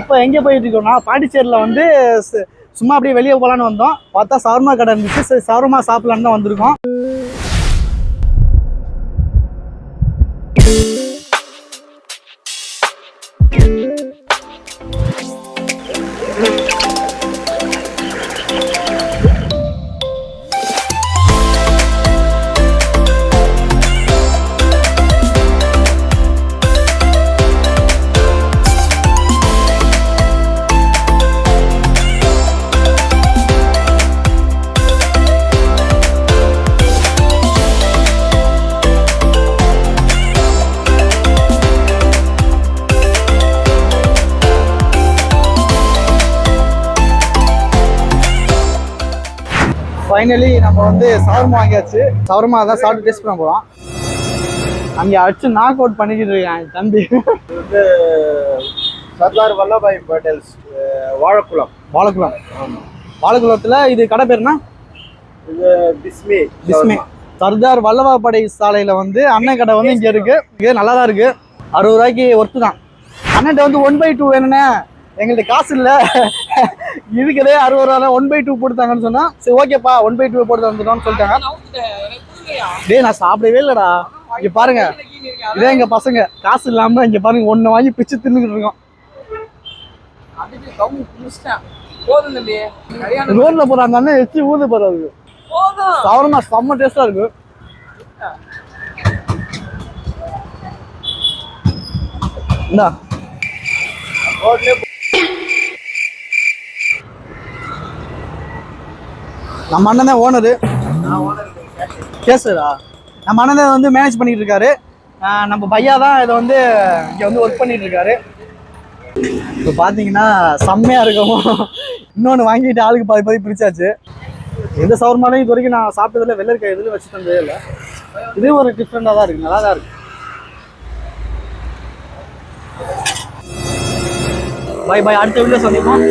இப்போ எங்கே போயிட்டு இருக்கோம்னா பாண்டிச்சேரியில் வந்து சும்மா அப்படியே வெளியே போகலான்னு வந்தோம். பார்த்தா சவர்மா கடை இருந்துச்சு. சரி சவர்மா சாப்பிட்லான்னு தான் வந்திருக்கோம். ஃபைனலி நம்ம வந்து சவர்மா வாங்கியாச்சு. சவர்மா தான் சாப்பிட்டு டேஸ்ட் பண்ண போகிறோம் அங்கே அடிச்சு நாக் அவுட் பண்ணிக்கிட்டு இருக்கான் என் தம்பி. வந்து சர்தார் வல்லபாய் பட்டேல்ஸ் வாழைக்குளம். வாழைக்குளம். வாழைக்குளத்தில் இது கடை பேருனா? இது பிஸ்மி பிஸ்மி. சர்தார் வல்லபாய் சாலையில் வந்து அண்ணன் கடை வந்து இங்கே இருக்கு. இது நல்லா தான் இருக்கு. அறுபது ரூபாய்க்கு ஒர்த்து தான். அண்ணன்ட்ட வந்து ஒன் பை டூ வேணுண்ணே எங்கள்ட்ட காசு இல்லை. இருக்கிறதே அறுபது ரூபா ஒன் பை டூ போட்டுத்தாங்கன்னு சொன்னா சரி ஓகேப்பா ஒன் பை டூ போட்டு தந்துட்டோம்னு சொல்லிட்டாங்க. டேய் நான் சாப்பிடவே இல்லைடா. இங்க பாருங்க. இதே எங்க பசங்க. காசு இல்லாம இங்க பாருங்க ஒன்னு வாங்கி பிச்சு தின்னுக்கிட்டு இருக்கோம். ரோட்ல போற அந்த அண்ணன் எச்சி ஊது போறாரு சவரமா செம்ம டேஸ்டா இருக்கு. இந்தா. நம்ம அண்ணன் தான் ஓனரு கேசரா நம்ம அண்ணன் தான் வந்து மேனேஜ் பண்ணிட்டு இருக்காரு. நம்ம பையா தான் இதை வந்து இங்கே வந்து ஒர்க் பண்ணிட்டு இருக்காரு. இப்போ பார்த்தீங்கன்னா செம்மையாக இருக்கும். இன்னொன்று வாங்கிட்டு ஆளுக்கு பாதி பாதி பிரிச்சாச்சு. எந்த சவர்மாலையும் இது வரைக்கும் நான் சாப்பிட்டதில் வெள்ளரிக்காய் எதுவும் வச்சு தந்ததே இல்லை. இது ஒரு டிஃப்ரெண்டாக தான் இருக்கு. நல்லா தான் இருக்கு. பாய் பாய் அடுத்த வீடியோ சந்திப்போம்.